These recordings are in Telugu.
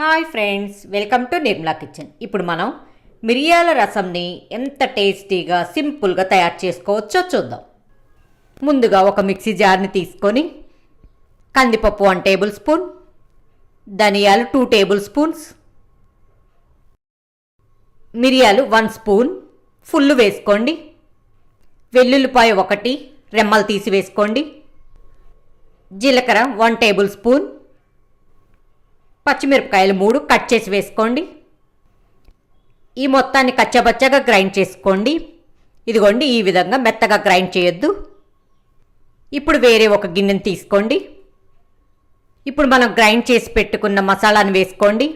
Hi friends welcome to Nirmala kitchen. ఇప్పుడు మనం మిరియాల రసంని ఎంత టేస్టీగా సింపుల్గా తయారు చేసుకోవచ్చో చూద్దాం. ముందుగా ఒక మిక్సీ జార్ని తీసుకొని కందిపప్పు వన్ టేబుల్ స్పూన్ ధనియాలు టూ టేబుల్ స్పూన్స్ మిరియాలు వన్ స్పూన్ ఫుల్ వేసుకోండి. వెల్లుల్లిపాయ ఒకటి రెమ్మలు తీసి వేసుకోండి. జీలకర్ర వన్ టేబుల్ స్పూన్ పచ్చిమిరపకాయలు మూడు కట్ చేసి వేసుకోండి. ఈ మొత్తాన్ని కచ్చబచ్చగా గ్రైండ్ చేసుకోండి. ఇదిగోండి ఈ విధంగా మెత్తగా గ్రైండ్ చేయొద్దు. ఇప్పుడు వేరే ఒక గిన్నెని తీసుకోండి. ఇప్పుడు మనం గ్రైండ్ చేసి పెట్టుకున్న మసాలాను వేసుకోండి.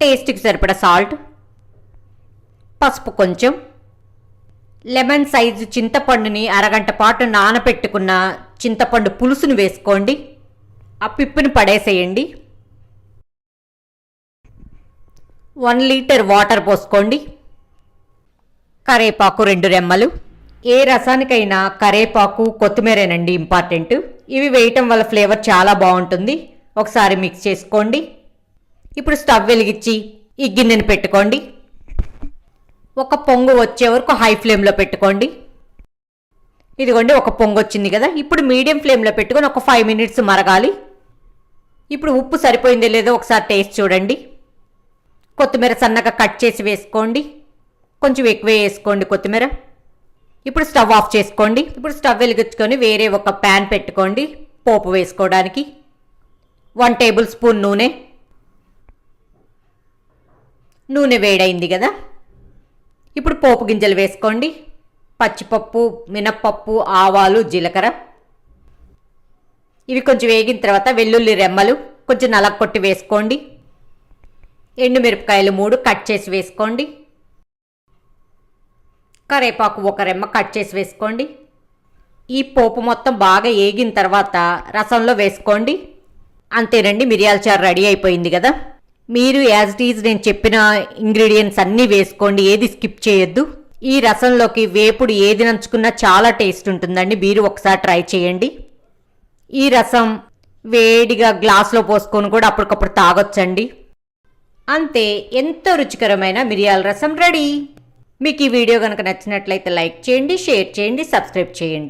టేస్ట్కి సరిపడ సాల్ట్ పసుపు కొంచెం లెమన్ సైజు చింతపండుని అరగంట పాటు నానబెట్టుకున్న చింతపండు పులుసును వేసుకోండి. ఆ పిప్పుని పడేసేయండి. వన్ లీటర్ వాటర్ పోసుకోండి. కరేపాకు రెండు రెమ్మలు. ఏ రసానికైనా కరేపాకు కొత్తిమీరేనండి ఇంపార్టెంట్. ఇవి వేయటం వల్ల ఫ్లేవర్ చాలా బాగుంటుంది. ఒకసారి మిక్స్ చేసుకోండి. ఇప్పుడు స్టవ్ వెలిగించి ఈ గిన్నెని పెట్టుకోండి. ఒక పొంగు వచ్చే వరకు హై ఫ్లేమ్లో పెట్టుకోండి. ఇదిగోండి ఒక పొంగు వచ్చింది కదా. ఇప్పుడు మీడియం ఫ్లేమ్లో పెట్టుకొని ఒక ఫైవ్ మినిట్స్ మరగాలి. ఇప్పుడు ఉప్పు సరిపోయిందో లేదో ఒకసారి టేస్ట్ చూడండి. కొత్తిమీర సన్నగా కట్ చేసి వేసుకోండి. కొంచెం ఎక్కువే వేసుకోండి కొత్తిమీర. ఇప్పుడు స్టవ్ ఆఫ్ చేసుకోండి. ఇప్పుడు స్టవ్ వెలిగించుకొని వేరే ఒక ప్యాన్ పెట్టుకోండి పోపు వేసుకోవడానికి. వన్ టేబుల్ స్పూన్ నూనె. నూనె వేడైంది కదా. ఇప్పుడు పోపు గింజలు వేసుకోండి. పచ్చిపప్పు మినప్పప్పు ఆవాలు జీలకర్ర. ఇవి కొంచెం వేగిన తర్వాత వెల్లుల్లి రెమ్మలు కొంచెం నలగొట్టి వేసుకోండి. ఎండుమిరపకాయలు మూడు కట్ చేసి వేసుకోండి. కరేపాకు ఒక రెమ్మ కట్ చేసి వేసుకోండి. ఈ పోపు మొత్తం బాగా ఏగిన తర్వాత రసంలో వేసుకోండి. అంతేనండి మిరియాల చారు రెడీ అయిపోయింది కదా. మీరు యాజ్ ఇట్ ఈజ్ నేను చెప్పిన ఇంగ్రీడియంట్స్ అన్నీ వేసుకోండి ఏది స్కిప్ చేయొద్దు. ఈ రసంలోకి వేపుడు ఏది నంచుకున్నా చాలా టేస్ట్ ఉంటుందండి మీరు ఒకసారి ట్రై చేయండి. ఈ రసం వేడిగా గ్లాస్లో పోసుకొని కూడా అప్పటికప్పుడు తాగొచ్చండి. అంతే ఎంతో రుచికరమైన మిరియాల రసం రెడీ. మీకు ఈ వీడియో కనుక నచ్చినట్లయితే లైక్ చేయండి షేర్ చేయండి సబ్స్క్రైబ్ చేయండి.